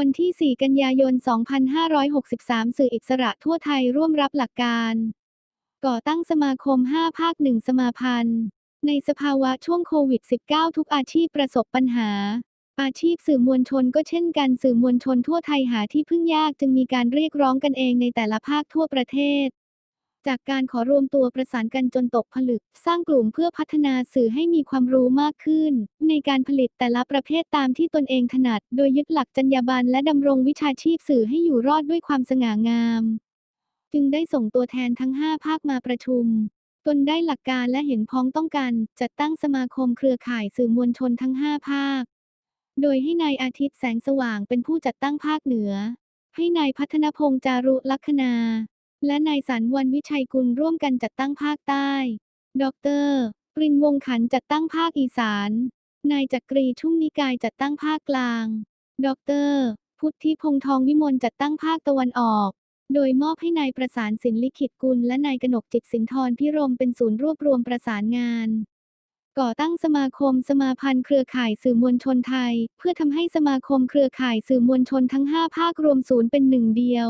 วันที่ 4 กันยายน 2563 สื่ออิสระทั่วไทยร่วมรับหลักการ ก่อตั้งสมาคม 5 ภาค 1 สมาพันธ์ ในสภาวะช่วงโควิด -19 ทุกอาชีพประสบปัญหา อาชีพสื่อมวลชนก็เช่นกันสื่อมวลชนทั่วไทยหาที่พึ่งยากจึงมีการเรียกร้องกันเองในแต่ละภาคทั่วประเทศ จากการขอรวมตัวประสานกันจนตกผลึก สร้างกลุ่มเพื่อพัฒนาสื่อให้มีความรู้มากขึ้น ในการผลิตแต่ละประเภทตามที่ตนเองถนัด โดยยึดหลักจรรยาบรรณและดำรงวิชาชีพสื่อให้อยู่รอดด้วยความสง่างาม จึงได้ส่งตัวแทนทั้ง 5 ภาคมาประชุมตนได้หลักการและเห็นพ้องต้องกันจัดตั้งสมาคมเครือข่ายสื่อมวลชนทั้ง 5 ภาค โดยให้นายอาทิตย์แสงสว่างเป็นผู้จัดตั้งภาคเหนือ ให้นายพัฒนพงษ์จารุลัคนา และนายสันวันวิชัยกุลร่วมกันจัดตั้งภาคใต้ ดรปรินวงศ์ขันจัดตั้งภาคอีสาน นายจักรีชุ่มนิกายจัดตั้งภาคกลาง ดร พุทธิพงษ์ทองวิมลจัดตั้งภาคตะวันออก โดยมอบให้นายประสานสินลิขิตกุลและนายกนกจิตสินทรพิรมเป็นศูนย์รวบรวมประสานงาน ก่อตั้งสมาคมสมาพันธ์เครือข่ายสื่อมวลชนไทย เพื่อทำให้สมาคมเครือข่ายสื่อมวลชนทั้ง 5 ภาครวมศูนย์เป็นหนึ่งเดียว